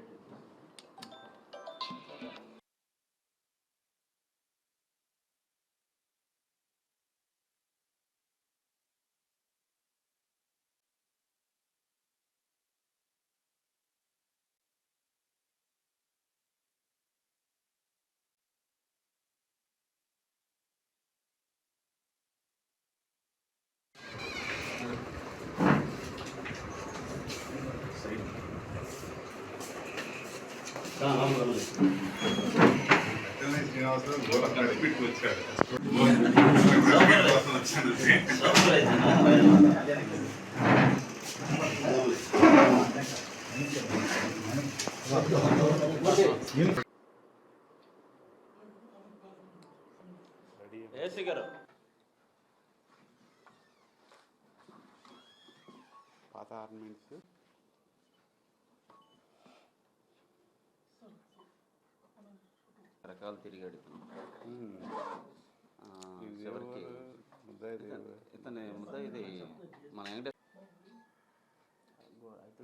related AC గారు పాత ornaments రకాలు తిరిగాడు చివరికి ఇతను- ముద్ద ఇది మన అయితే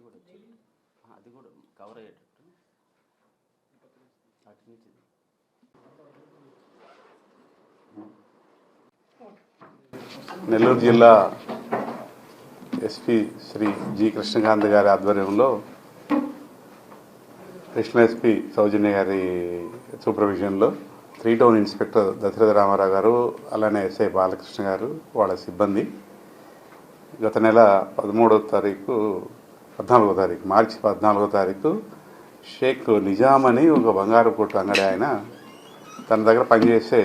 కూడా వచ్చింది అది కూడా కవర్ అయ్యేటట్టు. అటు నుంచి. నెల్లూరు జిల్లా ఎస్పీ శ్రీ జి కృష్ణకాంత్ గారి ఆధ్వర్యంలో కృష్ణ ఎస్పీ సౌజన్య గారి సూపర్విజన్లో three town inspector Dasaratha Ramarao గారు అలానే ఎస్ఐ బాలకృష్ణ గారు వాళ్ళ సిబ్బంది. గత నెల పదమూడవ తారీఖు పద్నాలుగో తారీఖు మార్చి పద్నాలుగో తారీఖు షేక్ నిజాం అని ఒక బంగారు కొట్టు అంగడి ఆయన తన దగ్గర పనిచేసే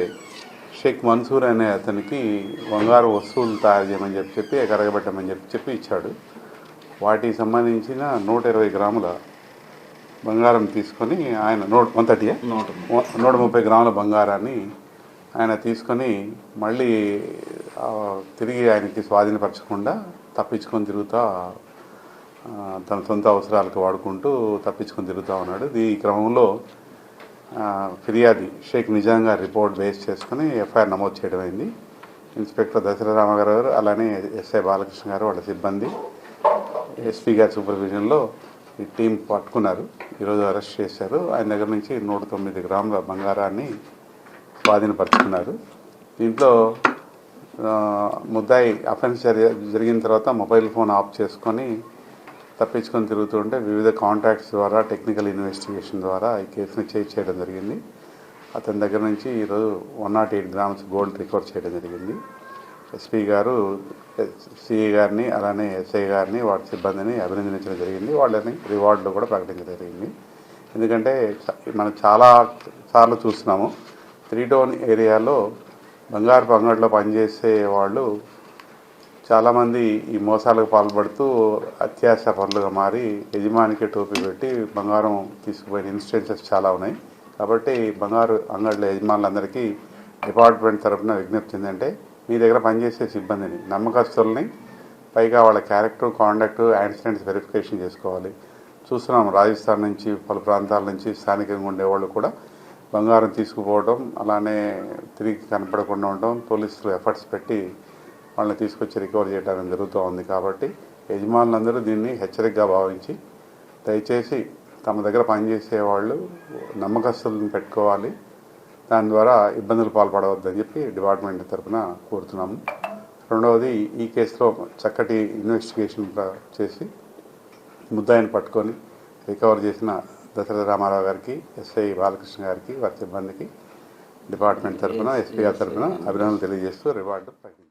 షేక్ మన్సూర్ అనే అతనికి బంగారు వస్తువులు తయారు చేయమని చెప్పి చెప్పి కరగబెట్టమని చెప్పి చెప్పి ఇచ్చాడు. వాటికి సంబంధించిన నూట ఇరవై గ్రాముల బంగారం తీసుకొని ఆయన నూట వన్ థర్టీయా నూట ముప్పై. గ్రాముల బంగారాన్ని ఆయన తీసుకొని మళ్ళీ తిరిగి ఆయనకి స్వాధీనపరచకుండా తప్పించుకొని తిరుగుతా తన సొంత అవసరాలకు వాడుకుంటూ తప్పించుకొని తిరుగుతూ ఉన్నాడు. ఈ క్రమంలో ఫిర్యాది షేక్ నిజాంగా రిపోర్ట్ బేస్ చేసుకుని ఎఫ్ఐఆర్ నమోదు చేయడం అయింది. ఇన్స్పెక్టర్ దశరథ రామగారు గారు అలానే ఎస్ఐ బాలకృష్ణ గారు వాళ్ళ సిబ్బంది ఎస్పీ గారి సూపర్విజన్లో ఈ టీం పట్టుకున్నారు. ఈరోజు అరెస్ట్ చేశారు. ఆయన దగ్గర నుంచి నూట తొమ్మిది గ్రాముల బంగారాన్ని స్వాధీనపరుచుకున్నారు దీంట్లో ముద్దాయి అఫెన్స్ జరిగిన తర్వాత మొబైల్ ఫోన్ ఆఫ్ చేసుకొని తప్పించుకొని తిరుగుతుంటే వివిధ కాంటాక్ట్స్ ద్వారా టెక్నికల్ ఇన్వెస్టిగేషన్ ద్వారా ఈ కేసుని చేజ్ చేయడం జరిగింది. అతని దగ్గర నుంచి ఈరోజు one nought eight grams gold recover చేయడం జరిగింది. ఎస్పీ గారు సిఐ గారిని అలానే ఎస్ఐ గారిని వాటి సిబ్బందిని అభినందించడం జరిగింది. వాళ్ళని రివార్డులు కూడా ప్రకటించడం జరిగింది. ఎందుకంటే మనం చాలా సార్లు చూస్తున్నాము త్రీ టౌన్ ఏరియాలో బంగారు పంగడిలో పనిచేసే వాళ్ళు చాలామంది ఈ మోసాలకు పాల్పడుతూ అత్యాశ పనులుగా మారి యజమానికి టోపీ పెట్టి బంగారం తీసుకుపోయిన ఇన్సిడెన్సెస్ చాలా ఉన్నాయి. కాబట్టి బంగారు అంగడిల యజమానులందరికీ డిపార్ట్మెంట్ తరఫున విజ్ఞప్తి ఏంటంటే మీ దగ్గర పనిచేసే సిబ్బందిని నమ్మకస్తుల్ని పైగా వాళ్ళ క్యారెక్టర్ కాండక్ట్ యాక్సిడెంట్స్ వెరిఫికేషన్ చేసుకోవాలి. చూస్తున్నాం రాజస్థాన్ నుంచి పలు ప్రాంతాల నుంచి స్థానికంగా ఉండేవాళ్ళు కూడా బంగారం తీసుకుపోవడం అలానే తిరిగి కనపడకుండా ఉండడం పోలీసులు ఎఫర్ట్స్ పెట్టి వాళ్ళని తీసుకొచ్చి రికవర్ చేయడానికి జరుగుతూ ఉంది కాబట్టి యజమానులందరూ దీన్ని హెచ్చరికగా భావించి దయచేసి తమ దగ్గర పనిచేసే వాళ్ళు నమ్మకస్తులను పెట్టుకోవాలి. దాని ద్వారా ఇబ్బందులు పాల్పడవద్దని చెప్పి డిపార్ట్మెంట్ తరఫున కోరుతున్నాము. రెండవది ఈ కేసులో చక్కటి ఇన్వెస్టిగేషన్ చేసి ముద్దాయిని పట్టుకొని రికవర్ చేసిన దశరథ రామారావు గారికి ఎస్ఐ బాలకృష్ణ గారికి వారి సిబ్బందికి డిపార్ట్మెంట్ తరఫున ఎస్పీ గారి తరఫున అభినందనలు తెలియజేస్తూ రివార్డు ప్రకటించారు